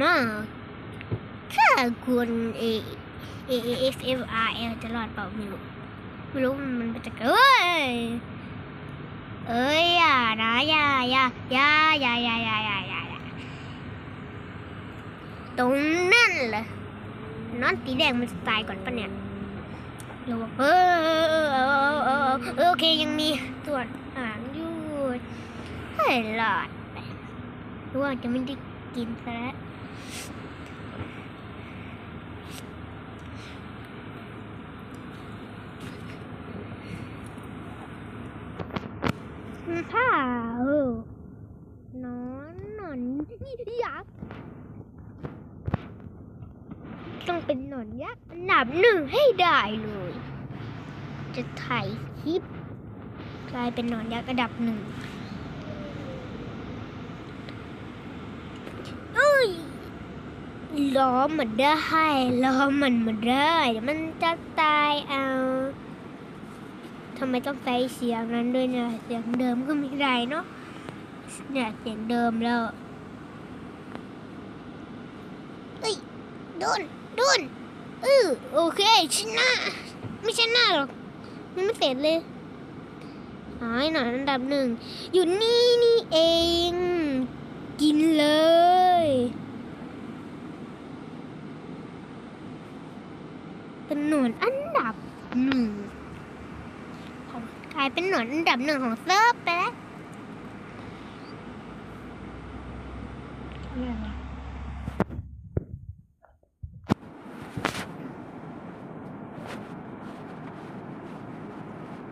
มาถ้าคุณเอเอเอฟเอฟอาร์เอลจะรอดเปล่าไม่รู้ไม่รู้มันจะเอ้ยเอ้ยอย่านะอย่าอย่าอย่าอย่าอย่าอย่าอย่าอย่าอย่าตรงนั่นเหรอนอนตีแดงมันจะตายก่อนปะเนี่ยเราบอกเออเออเออโอเคยังมีส่วนหางอยู่ให้รอดไปรู้ว่าจะไม่ได้ กินซะแล้วข้าเอนอนนอนยักษ์ต้องเป็นหนอนยักษ์อันดับหนึ่งให้ได้เลย จะถ่ายคลิปกลายเป็นหนอนยักษ์อันดับหนึ่งเอ้ย ล้อมันได้ล้อมันมาได้เดี๋ยวมันจะตายเอาทำไมต้องใช้เสียงนั้นด้วยเนี่ยเสียงเดิมก็ไม่ได้เนาะเนี่ยเสียงเดิมแล้วเอ้ยโดนโดนเออโอเคชนะไม่ชนะหรอกมันไม่เสร็จเลยหายหน่อยอันดับหนึ่งอยู่นี่นี่เอง กินเลยเป็นหนวนอันดับหนึ่ง กลายเป็นหนอนอันดับหนึ่งของเซิร์ฟไปแล้ว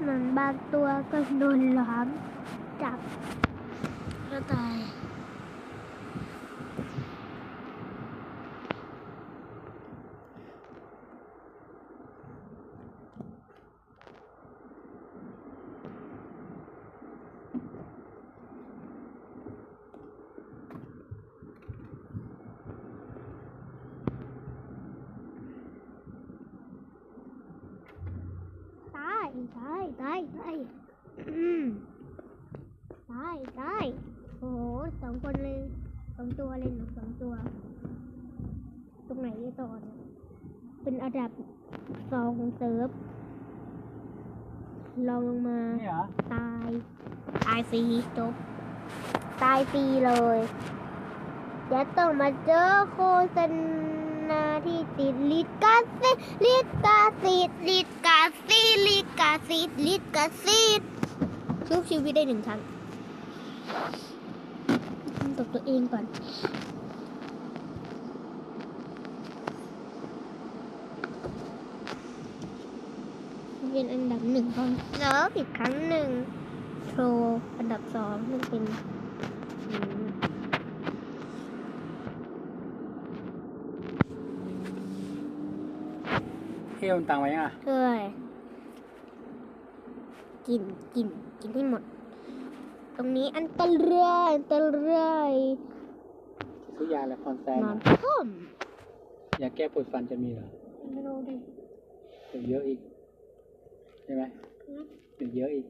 หนอนบางตัวก็โดนล้อมจับก็ตาย ตาย ตายตายตายอืมตายตายโอ้โหสองคนเลยสองตัวเลยหนูสองตัว ตรงไหนดีต่อเนี่ยเป็นอันดับสองของเซิร์ฟลองลงมา นี่เหรอ ตาย ตายฟรีจบ ตายฟรีเลยเดี๋ยวต้องมาเจอโฆษณาที่ติดลิขสิทธิ์ลิขสิทธิ์ลิขสิทธิ์ ลิขสิทธิ์ลิขสิทธิ์ชุบชีวิตได้หนึ่งครั้งตบตัวเองก่อนเป็นอันดับหนึ่งของแล้วอีกครั้งหนึ่งโชว์อันดับสองมันเป็นอืมเที่ยวมันตังไว้ยังอะเอ้ย กินกินกินให้หมด ตรงนี้อันตรายอันตรายซื้อยาและคอนแซนนอนอะพ่อมยาแก้ปวดฟันจะมีเหรอไม่รู้ดิเป็นเยอะอีกใช่ไหมเป็นเยอะอีก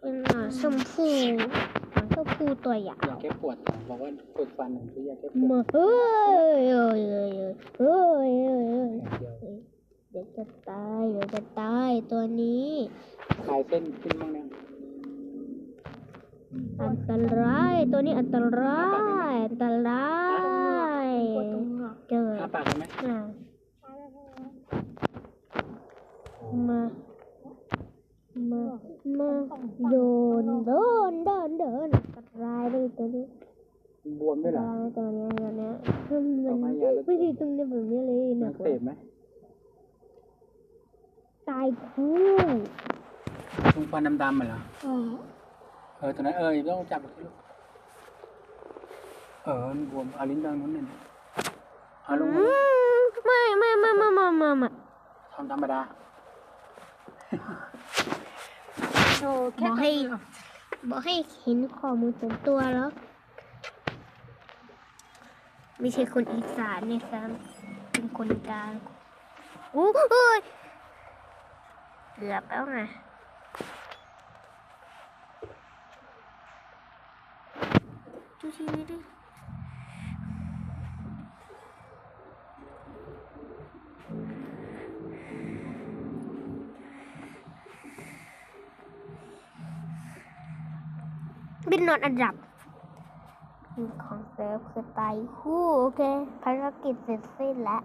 เป็นหมาชมพูหมาชมพูตัวใหญ่ยาแก้ปวดบอกว่าปวดฟันหนึ่งซื้อยาแก้ปวดมาเฮ้ยเฮ้ยเฮ้ยเฮ้ยเฮ้ยเฮ้ยอย่างเดียวเดี๋ยวจะตายเดี๋ยวจะตายตัวนี้ คลายเส้นขึ้นบ้างนะอันตรายตัวนี้อันตรายอันตรายเจออ้าปากกันไหมอะมามามาโดนโดนโดนโดนอันตรายเลยตัวนี้บวมด้วยเหรอตายตัวเนี้ยตัวเนี้ยมันต่อมามันยาลดไม่ใช่ตรงนี้แบบนี้เลยมันะนเสพไหมตายคู่ ตรงฟันดำๆมันเหรออ่าเออตอนนั้นเออต้องจับลูกเออมันบวมเอาลิ้นดังนู้นเนี่ยเอาลงอืมามไม่ไม่ไม่ไม่ไม่ไม่ไม่ทำธรรมดาบอกให้บอกให้เห็นข้อมือส่วนตัวแล้ว ไม่ใช่คนอีสานเนี่ยซ้ำเป็นคนกลางโอ้เฮ้ยเกือบแล้วไง ดูทีวีดิบินนอนอันดับของเซิร์ฟคือไตคู่โอเคภารกิจเสร็จสิ้นแล้ว